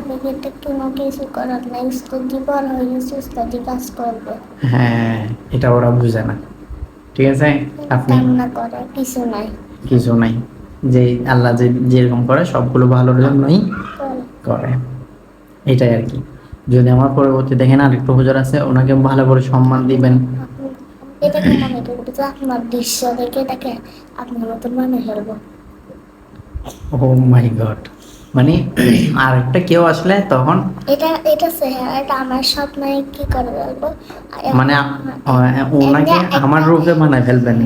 কোনো কিছু করার নাই। উস্তাদি বড় হয়ে গেছে উস্তাদি কাজ করবে। হ্যাঁ এটা ওরা বুঝে না। ঠিক আছে? আপনি কান্না করে কিছু নাই। কিছু নাই। যে আল্লাহ যে যেরকম করে সবগুলো ভালোর জন্যই করে। এটাই আর কি। যদি আমার পরবর্তী দেখেন আরেকটু হুজুর আছে ওনাকে ভালো করে সম্মান দিবেন। আপনি এটাকে মনে করব যে আপনার দৃশ্য দেখে এটাকে আপনার মনে ও মাই গড মানে আরেকটা কেউ আসলে তখন এটা এটা চেহারাটা আমার স্বপ্নে কি করে বলবো মানে আ- আ- ওনাকে আমার রূপে বানায় ফেলবেন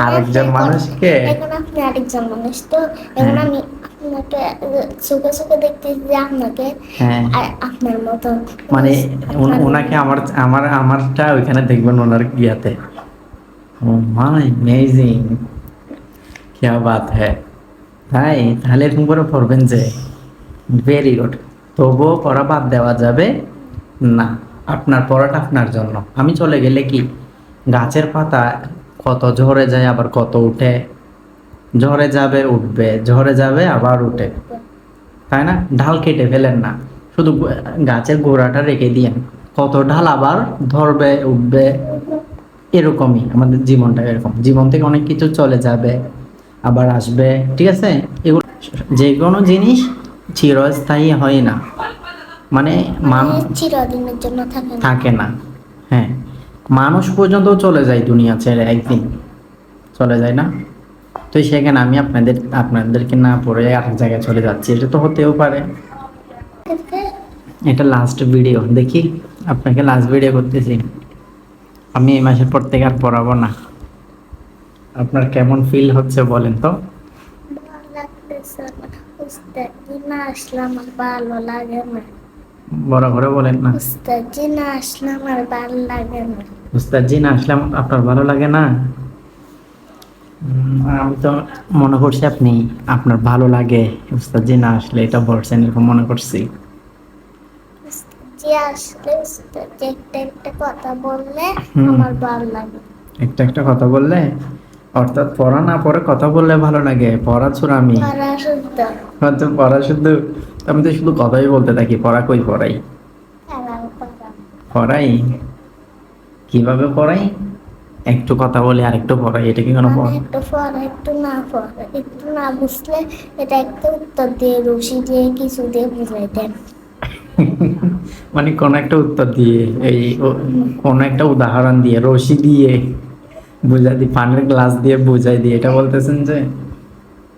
আরেকজন মানুষকে এখন আপনি আরেকজন মানুষ তো এখন হ্যাঁ। আমি আপনাকে চোখে চোখে দেখতেছি যে আপনাকে হ্যাঁ আর আপনার মতন মানে উন- আপনার- ওনাকে আমার আমার আমারটা ওইখানে দেখবেন ওনার ইয়াতে ও মাই অ্যামেজিং क्या बात है তাই তাহলে এরকম করে পড়বেন যে ভেরি গুড তবুও পড়া বাদ দেওয়া যাবে না। আপনার পড়াটা আপনার জন্য। আমি চলে গেলে কি? গাছের পাতা কত ঝরে যায়, আবার কত উঠে? ঝরে যাবে, উঠবে। ঝরে যাবে, আবার উঠে। তাই না? ঢাল কেটে ফেলেন না। শুধু গাছের গোড়াটা রেখে দিয়েন। কত ঢাল আবার ধরবে, উঠবে? এরকমই। আমাদের জীবনটা এরকম। জীবন থেকে অনেক কিছু চলে যাবে। আবার আসবে ঠিক আছে? এগুলো যে কোনো জিনিস চিরস্থায়ী হয় না। মানে মানে চিরদিনের জন্য থাকে না। হ্যাঁ। মানুষ পর্যন্ত চলে যায় দুনিয়া ছেড়ে একদিন। চলে যায় না? তো সেখানে আমি আপনাদের আপনাদেরকে না পড়ে আরেক জায়গায় চলে যাচ্ছি। এটা তো হতেও পারে। এটা লাস্ট ভিডিও দেখি আপনাকে লাস্ট ভিডিও করতেছি। আমি এই মাসের পর থেকে আর পড়াবো না। আপনার কেমন ফিল হচ্ছে বলেন তো? ভালো লাগে না। বড় করে বলেন না। উস্তাদি না আসলে আমার ভালো লাগে না। উস্তাদজি না আসলে আপনার ভালো লাগে না? আমি তো মনে করছি আপনি আপনার ভালো লাগে। উস্তাদজি না আসলে এটা বলছেন এরকম মনে করছি। উস্তাদি আসলে উস্তাদি একটা একটা কথা বললে আমার ভালো লাগে। একটা একটা কথা বললে অর্থাৎ পড়া না পড়ে কথা বললে ভালো লাগে পড়া আমি পড়া শুদ্ধ আমি তো শুধু কথাই বলতে থাকি পড়া কই পড়াই? পড়াই? কীভাবে পড়াই? একটু কথা বলে আর একটু পড়াই এটা কি কোনো পড়া? একটু পড়া একটু না পড়া একটু না বুঝলে এটা একটা উত্তর দিয়ে রশি দিয়ে কিছু দিয়ে বুঝাই দেন মানে কোন একটা উত্তর দিয়ে এই কোন একটা উদাহরণ দিয়ে রশি দিয়ে। বুঝাই দিই পানের গ্লাস দিয়ে বুঝাই দিয়ে এটা বলতেছেন যে,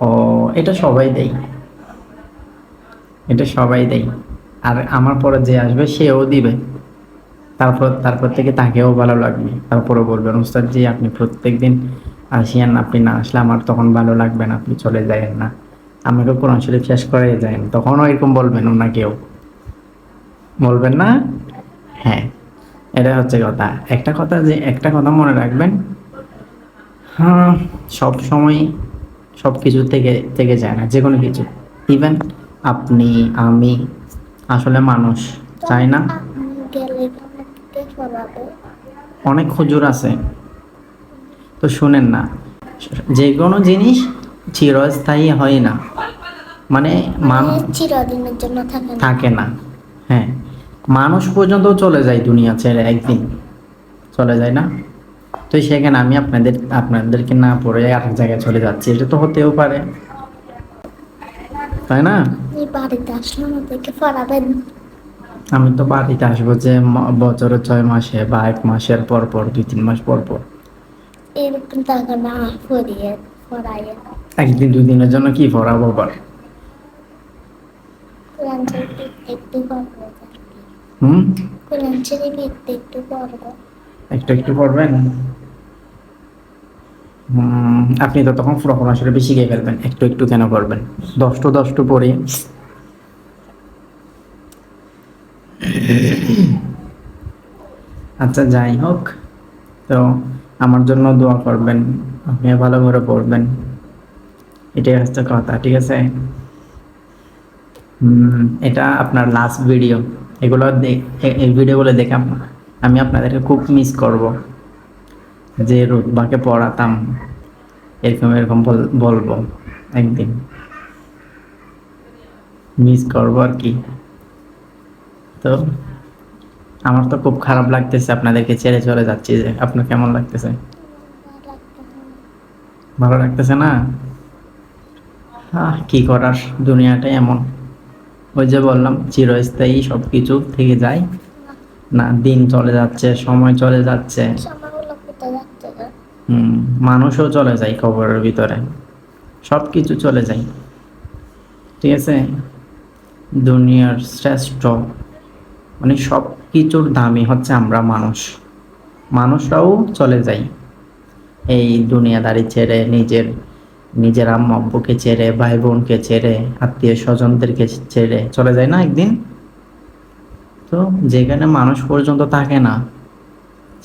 ও, এটা সবাই দেয়। এটা সবাই দেয়। আর আমার পরে যে আসবে, সেও দিবে। তারপর তারপর থেকে তাকেও ভালো লাগবে। তারপরে বলবেন উস্তাদ জি আপনি প্রত্যেক দিন আসিয়েন, আপনি না আসলে আমার তখন ভালো লাগবে না, আপনি চলে যায়েন না। আমাকে কোরআন শরীফ শেষ করে যায়েন। তখনও এরকম বলবেন ওনাকেও। বলবেন না? হ্যাঁ। এটা হচ্ছে কথা। একটা কথা যে, একটা কথা মনে রাখবেন সব সময় সব কিছু থেকে থেকে যায় না যে কোনো কিছু। ইভেন আপনি আমি আসলে মানুষ চাই না? অনেক হুজুর আছে। তো শুনেন না যে কোনো জিনিস চিরস্থায়ী হয় না। মানে মানুষ মানে চিরদিনের জন্য থাকে না। থাকে না। হ্যাঁ। মানুষ পর্যন্ত চলে যায় দুনিয়া ছেড়ে একদিন। চলে যায় না? তো সেখানে আমি আপনাদের আপনাদেরকে না পড়ে আরেক জায়গায় চলে যাচ্ছি। এটা তো হতেও পারে। তাই না? আমি তো বাড়িতে আসব যে বছরে ছয় মাসে বা এক মাসের পর পর দুই তিন মাস পর পর। একদিন দুই দিনের জন্য কি পড়াবো আবার? একটু হুম? একটু একটু পড়ব। একটু একটু পড়বেন? আপনি তো তখন পুরো কোরআন শরীফ শিখে ফেলবেন, একটু একটু কেন করবেন? দশটু দশটু পড়ে আচ্ছা যাই হোক। তো আমার জন্য দোয়া করবেন, আপনিও ভালো করে পড়বেন। এটাই হচ্ছে কথা, ঠিক আছে? এটা আপনার লাস্ট ভিডিও এগুলো এই ভিডিওগুলো দেখে আমি আপনাদেরকে খুব মিস করব। যে রুতবাকে পড়াতাম, এরকম এরকম বলব একদিন। মিস করব আর কি। তো আমার তো খুব খারাপ লাগতেছে আপনাদেরকে ছেড়ে চলে যাচ্ছি যে, আপনার কেমন লাগতেছে? ভালো লাগতেছে না? কি করার, দুনিয়াটাই এমন। ওই যে বললাম, চিরস্থায়ী সব কিছু থেকে যায়। না, দিন চলে যাচ্ছে, সময় চলে যাচ্ছে। মানুষও চলে যায় কবরের ভিতরে। সব কিছু চলে যায়। ঠিক আছে? দুনিয়ার শ্রেষ্ঠ। মানে সব কিছুর দামই হচ্ছে আমরা মানুষ। মানুষরাও চলে যায়। এই দুনিয়াদারি ছেড়ে নিজের নিজের আম্মা আব্বুকে ছেড়ে ভাই বোনকে ছেড়ে আত্মীয় স্বজনদেরকে ছেড়ে চলে যায় না একদিন? তো যেখানে মানুষ পর্যন্ত থাকে না,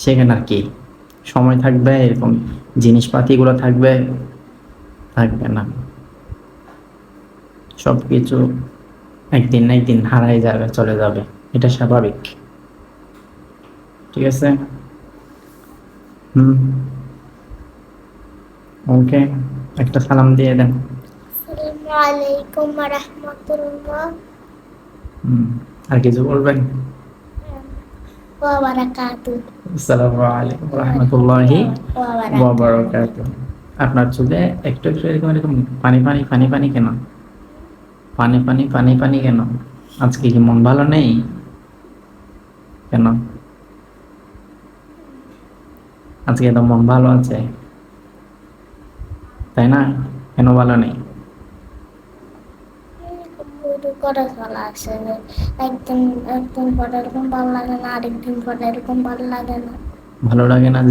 সেখানে আর কি? সময় থাকবে এরকম জিনিসপাতিগুলো থাকবে থাকবে না। সব কিছু একদিন না একদিন হারাই যাবে চলে যাবে এটা স্বাভাবিক। ঠিক আছে? হুম। ওকে একটা সালাম দিয়ে দেন। আসসালামু আলাইকুম ওয়া রাহমাতুল্লাহ হুম আর কিছু বলবেন? ওয়া বারাকাতুহু। আসসালামু রহমতুল্লাহি আপনার চুলে একটু একটু এরকম এরকম পানি পানি পানি পানি কেন? পানি পানি পানি পানি কেন? আজকে কি মন ভালো নেই? কেন? আজকে তো মন ভালো আছে। তাই না? কেন ভালো নেই শুরু করে যে একদিন একদিন এরকম ভালো লাগে না, আরেকদিন এরকম ভালো লাগে না। ভালো লাগে না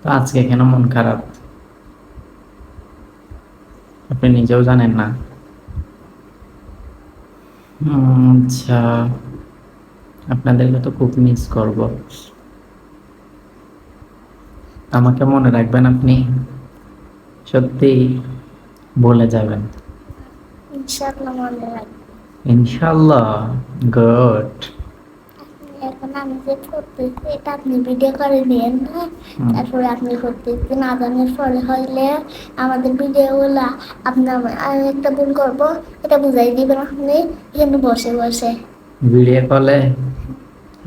তো আজকে কেন মন খারাপ? আপনি নিজেও জানেন না। আচ্ছা আপনাদেরকে তো খুব মিস করব। আমাকে মনে রাখবেন আপনি? সত্যি? বলে যাবেন। ইনশাআল্লাহ মনে গুড। এখন আমি যে করতেছি এটা আপনি ভিডিও করে দিন তারপরে আপনি পরে হইলে আমাদের ভিডিওগুলো আপনার আমি একটা ভুল করব এটা বুঝাই দিবেন আপনি এখানে বসে বসে। ভিডিও কলে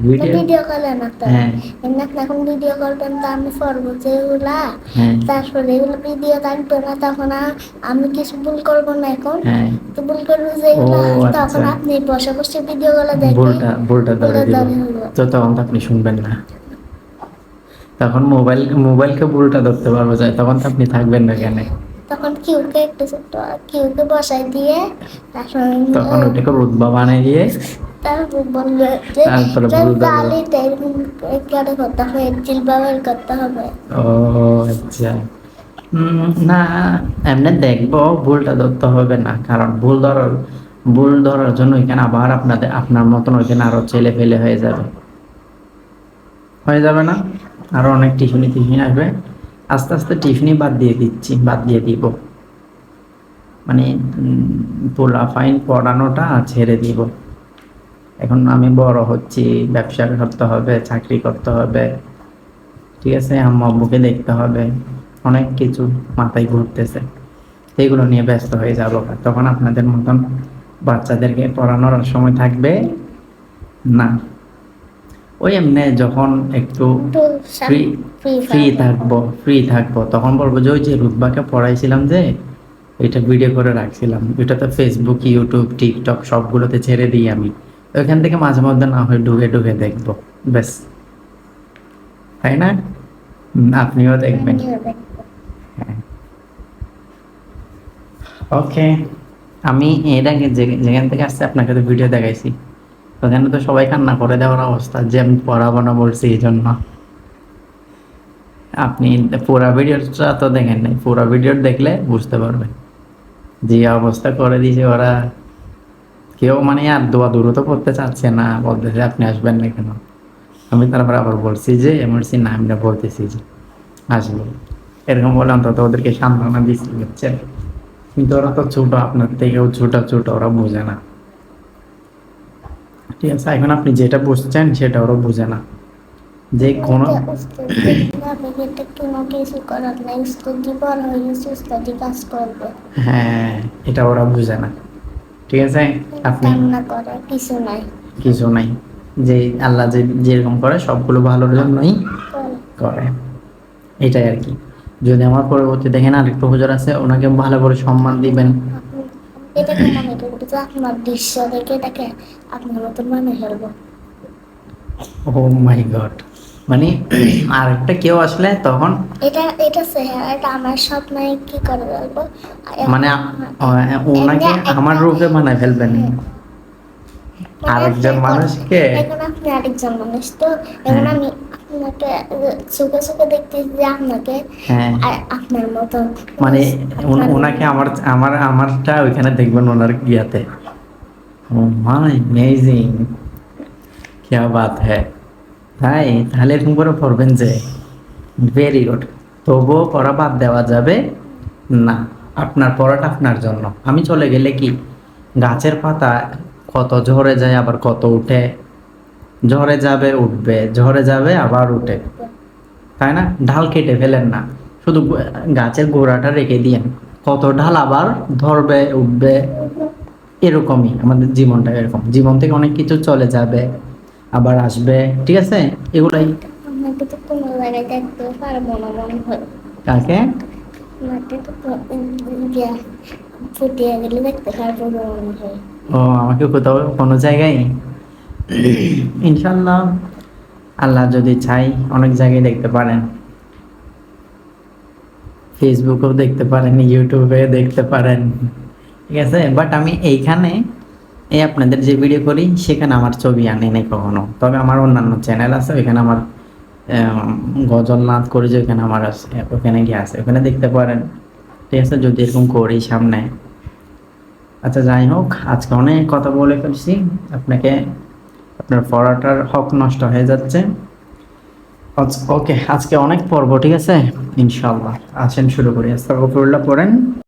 ভিডিও ভিডিও কলে না তো। এমনি এখন ভিডিও করবেন তো আমি করব যেগুলা তারপরে এগুলো ভিডিও থাকবে না তখন আর আমি কিছু ভুল করব না এখন। তো ভুল করব যেগুলো তখন। আপনি বসে বসে ভিডিও গুলো দেখবেন ভুলটা ভুলটা ধরে দিব। তো তখন আপনি শুনবেন না। তখন মোবাইল মোবাইলকে ভুলটা ধরতে পারব যায় তখন তো আপনি থাকবেন না কেন? তখন কিউকে একটু কিউকে বসাই দিয়ে তারপর তখন ওটাকে রুদবা বানিয়ে দিয়ে তারপর ও আচ্ছা। না এমনি দেখব ভুলটা ধরতে হবে না। কারণ ভুল ধরার ভুল ধরার জন্য এখানে আবার আপনাদের আপনার মতন ওইখানে আরও ছেলে ফেলে হয়ে যাবে। হয়ে যাবে না? আরও অনেক টিফিনি টিফিনি আসবে। আস্তে আস্তে টিফিনি বাদ দিয়ে দিচ্ছি বাদ দিয়ে দিব। মানে পোলা ফাইন পড়ানোটা ছেড়ে দিব। এখন আমি বড় হচ্ছি ব্যবসা করতে হবে চাকরি করতে হবে। ঠিক আছে আম্মা আব্বুকে দেখতে হবে। অনেক কিছু মাথায় ঘুরতেছে। এগুলো নিয়ে ব্যস্ত হয়ে যাব। তখন আপনাদের মতন বাচ্চাদেরকে পড়ানোর সময় থাকবে না। ওই এমনি যখন একটু ফ্রি ফ্রি ফ্রি থাকব। ফ্রি থাকব তখন বলব যে ওই যে রুকবাকে পড়াইছিলাম যে এটা ভিডিও করে রাখছিলাম। এটা তো ফেসবুক ইউটিউব টিকটক সবগুলোতে ছেড়ে দিই আমি। ওইখান থেকে মাঝে মধ্যে না হয় ঢুকে ঢুকে দেখব ব্যাস। তাই না? আপনিও দেখবেন। ওকে আমি এর আগে যেখান থেকে আসছে আপনাকে তো ভিডিও দেখাইছি। ওখানে তো সবাই কান্না করে দেওয়ার অবস্থা যে আমি পড়াবো না বলছি এই জন্য আপনি পুরা ভিডিওটা তো দেখেন নাই পুরা ভিডিও দেখলে বুঝতে পারবেন। যে অবস্থা করে দিয়েছে ওরা। কেউ মানে আর দোয়া দূরত করতে চাচ্ছে না বলতেছে আপনি আসবেন না কেন? আমি তারপর আবার বলছি যে এমার্জেন্সি না আমরা বলতেছি যে আসব। এরকম বলে অন্তত ওদেরকে সান্ত্বনা দিচ্ছি বুঝছেন? কিন্তু ওরা তো ছোট আপনার থেকেও ছোট ছোট ওরা বোঝে না। ঠিক আছে এখন আপনি যেটা বুঝছেন সেটা ওরা বোঝে না। যে কোনো হ্যাঁ এটা ওরা বুঝে না। ঠিক আছে? আপনি? কিছু নাই। কিছু নাই। যে আল্লাহ যে যেরকম করে সবগুলো ভালোর জন্যই করে। এটাই আর কি। যদি আমার পরবর্তী দেখেন আরেকটু হুজুর আছে ওনাকে ভালো করে সম্মান দিবেন। মনে আপনার দৃশ্য দেখে আপনার মতন মনে ফেলব ও মাই গড মানে আরেকটা কেউ আসলে তখন এটা এটা চেহারাটা আমার স্বপ্নে কি করে বলবো মানে আ- ওনাকে আমার রূপে বানায় ফেলবেন আরেকজন মানুষকে এখন আপনি আরেকজন মানুষ তো এখন হ্যাঁ। আমি আপনাকে চোখে চোখে দেখতেছি যে আপনাকে হ্যাঁ আর আপনার মতন মানে ওন- আপনার- ওনাকে আমার আমার আমারটা ওইখানে দেখবেন ওনার ইয়াতে ও মাই অ্যামেজিং क्या बात है তাই তাহলে এরকম করে পড়বেন যে ভেরি গুড তবুও পড়া বাদ দেওয়া যাবে না। আপনার পড়াটা আপনার জন্য। আমি চলে গেলে কি? গাছের পাতা কত ঝরে যায়, আবার কত উঠে? ঝরে যাবে, উঠবে। ঝরে যাবে, আবার উঠে। তাই না? ঢাল কেটে ফেলেন না। শুধু গাছের গোড়াটা রেখে দিয়েন। কত ঢাল আবার ধরবে, উঠবে? এরকমই। আমাদের জীবনটা এরকম। জীবন থেকে অনেক কিছু চলে যাবে। আবার আসবে ঠিক আছে? এগুলাই। কাকে? ও আমাকে কোথাও কোনো জায়গায়? ইনশাল্লাহ আল্লাহ যদি চাই অনেক জায়গায় দেখতে পারেন। ফেসবুকেও দেখতে পারেন ইউটিউবে দেখতে পারেন। ঠিক আছে? বাট আমি এইখানে এই আপনাদের যে ভিডিও করি, সেখানে আমার ছবি আনি নাই কখনো। তবে আমার অন্যান্য চ্যানেল আছে, ওইখানে আমার গজল নাচ করে যে ওখানে আমার আছে, ওখানে গিয়ে আছে। ওখানে দেখতে পারেন। ঠিক আছে, যদি এরকম করি সামনে। আচ্ছা যাই হোক, আজকে অনেক কথা বলে ফেলছি। আপনাকে, আপনার পড়াটার হক নষ্ট হয়ে যাচ্ছে। ওকে, আজকে অনেক পর্ব, ঠিক আছে? ইনশাল্লাহ আসেন, শুরু করি। আস্তাগফিরুল্লাহ পড়েন।